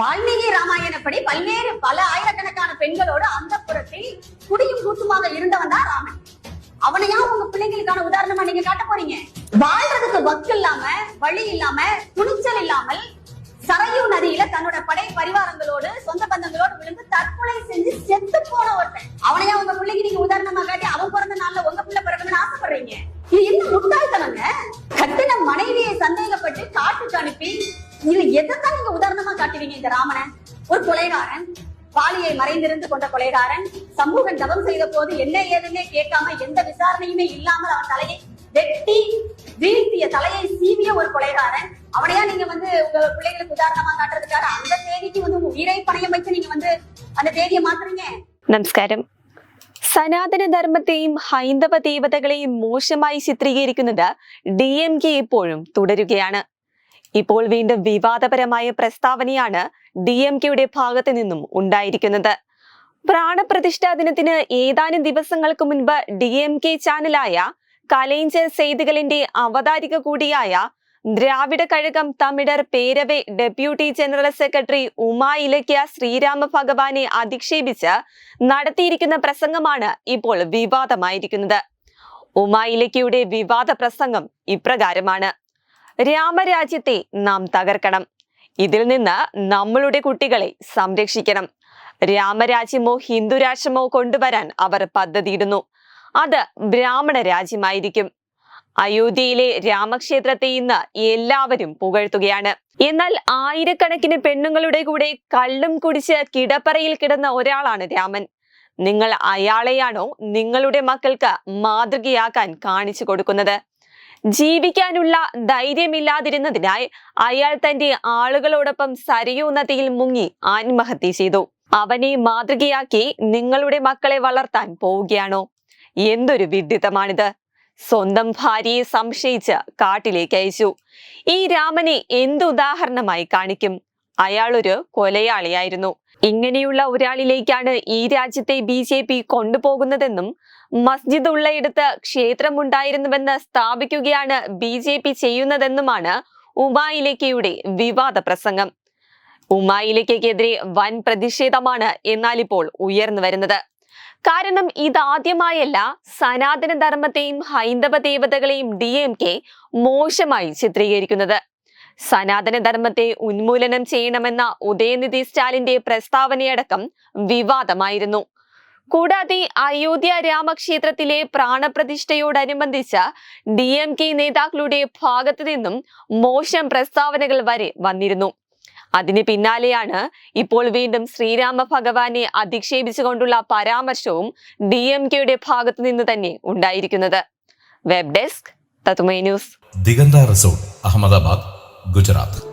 வால்மீகி ராமாயணப்படி பல்வேறு பல ஆயிரக்கணக்கான பெண்களோடு அந்த புறத்தில் குடியும் கூத்துமாக இருந்தவன் தான் ராமன். அவனையா உங்க பிள்ளைங்களுக்கான உதாரணமா நீங்க காட்ட போறீங்க? வாழ்றதுக்கு வக்கு இல்லாம வழி இல்லாம துணிச்சல் இல்லாமல் சரையூ நதியில தன்னோட படை பரிவாரங்களோடு சொந்த பந்தங்களோடு விழுந்து தற்கொலை செஞ்சு செத்து போன ஒருத்தன். அவனையா உங்க பிள்ளைக்கு நீங்க உதாரணமா காட்டி அவன் பிறந்த நாள்ல உங்க பிள்ளை பிறக்கணும்னு ஆசைப்படுறீங்க? இது என்ன முட்டாள்தனங்க? கட்டின மனைவியை சந்தேகப்பட்டு காட்டுக்கு அனுப்பி இது எதைத்தான் நீங்க உதாரணமா காட்டுவீங்க இந்த ராமனை ஒரு கொலைகாரன் வாலியை மறைந்திருந்து கொண்ட கொலைகாரன் சமூகன் தவம் செய்த போது என்ன ஏதுன்னே கேட்காம எந்த விசாரணையுமே இல்லாமல் அவன் தலையை வெட்டி வீழ்த்திய தலையை சீவிய ஒரு கொலைகாரன் அவனையா நீங்க வந்து உங்க பிள்ளைகளுக்கு உதாரணமா காட்டுறதுக்காக அந்த தேதிக்கு வந்து உங்க உயிரை பணையம் வச்சு நீங்க வந்து அந்த தேதியை மாத்துறீங்க നമസ്കാരം സനാതന ധർമ്മത്തെയും ഹൈന്ദവ ദേവതകളെയും മോശമായി ചിത്രീകരിക്കുന്നത് ഡി എം കെ ഇപ്പോഴും തുടരുകയാണ് ഇപ്പോൾ വീണ്ടും വിവാദപരമായ പ്രസ്താവനയാണ് ഡി എം കെയുടെ ഭാഗത്തു നിന്നും ഉണ്ടായിരിക്കുന്നത്. പ്രാണപ്രതിഷ്ഠാ ദിനത്തിന് ഏതാനും ദിവസങ്ങൾക്ക് മുൻപ് ഡി എം കെ ചാനലായ കലൈഞ്ചർ സെയ്തുകളിന്റെ അവതാരിക കൂടിയായ Dravida Kazhagam Tamizhar Peravai deputy general secretary Uma Ilakya Srirama ഭഗവാനെ അധിക്ഷേപിച്ച് നടത്തിയിരിക്കുന്ന പ്രസംഗമാണ് ഇപ്പോൾ വിവാദമായിരിക്കുന്നത്. ഉമാ ഇലക്യയുടെ വിവാദ പ്രസംഗം ഇപ്രകാരമാണ്. രാമരാജ്യത്തെ നാം തകർക്കണം. ഇതിൽ നിന്ന് നമ്മളുടെ കുട്ടികളെ സംരക്ഷിക്കണം. രാമരാജ്യമോ ഹിന്ദു രാഷ്ട്രമോ കൊണ്ടുവരാൻ അവർ പദ്ധതിയിടുന്നു. അത് ബ്രാഹ്മണ രാജ്യമായിരിക്കും. അയോധ്യയിലെ രാമക്ഷേത്രത്തെ ഇന്ന് എല്ലാവരും പുകഴ്ത്തുകയാണ്. എന്നാൽ ആയിരക്കണക്കിന് പെണ്ണുങ്ങളുടെ കൂടെ കള്ളും കുടിച്ച് കിടപ്പറയിൽ കിടന്ന ഒരാളാണ് രാമൻ. നിങ്ങൾ അയാളെയാണോ നിങ്ങളുടെ മക്കൾക്ക് മാതൃകയാക്കാൻ കാണിച്ചു കൊടുക്കുന്നത്? ജീവിക്കാനുള്ള ധൈര്യമില്ലാതിരുന്നതിനാൽ അയാൾ തന്റെ ആളുകളോടൊപ്പം സരയൂ നദിയിൽ മുങ്ങി ആത്മഹത്യ ചെയ്തു. അവനെ മാതൃകയാക്കി നിങ്ങളുടെ മക്കളെ വളർത്താൻ പോവുകയാണോ? എന്തൊരു വിഡിത്തമാണിത്. സ്വന്തം ഭാര്യയെ സംശയിച്ച് കാട്ടിലേക്ക് അയച്ചു. ഈ രാമനെ എന്തുദാഹരണമായി കാണിക്കും? അയാൾ ഒരു കൊലയാളിയായിരുന്നു. ഇങ്ങനെയുള്ള ഒരാളിലേക്കാണ് ഈ രാജ്യത്തെ ബി ജെ പി കൊണ്ടുപോകുന്നതെന്നും മസ്ജിദ് ഉള്ളയിടത്ത് ക്ഷേത്രമുണ്ടായിരുന്നുവെന്ന് സ്ഥാപിക്കുകയാണ് ബി ജെ പി ചെയ്യുന്നതെന്നുമാണ് ഉമായിലേക്കയുടെ വിവാദ പ്രസംഗം. ഉമായിലേക്കെതിരെ വൻ പ്രതിഷേധമാണ് എന്നാൽ ഇപ്പോൾ ഉയർന്നു വരുന്നത്. കാരണം ഇതാദ്യമായല്ല സനാതന ധർമ്മത്തെയും ഹൈന്ദവ ദേവതകളെയും ഡി എം കെ മോശമായി ചിത്രീകരിക്കുന്നത്. സനാതന ധർമ്മത്തെ ഉന്മൂലനം ചെയ്യണമെന്ന ഉദയനിധി സ്റ്റാലിന്റെ പ്രസ്താവനയടക്കം വിവാദമായിരുന്നു. കൂടാതെ അയോധ്യ രാമക്ഷേത്രത്തിലെ പ്രാണപ്രതിഷ്ഠയോടനുബന്ധിച്ച് ഡി എം കെ നേതാക്കളുടെ ഭാഗത്തു നിന്നും മോശം പ്രസ്താവനകൾ വരെ വന്നിരുന്നു. അതിന് പിന്നാലെയാണ് ഇപ്പോൾ വീണ്ടും ശ്രീരാമ ഭഗവാനെ അധിക്ഷേപിച്ചുകൊണ്ടുള്ള പരാമർശവും ഡി എം കെയുടെ ഭാഗത്തു നിന്ന് തന്നെ ഉണ്ടായിരിക്കുന്നത്. വെബ് ഡെസ്ക് തത്മൈ ന്യൂസ്. ദിഗന്ത റിസോർട്ട് അഹമ്മദാബാദ്. ഗുജറാത്ത്.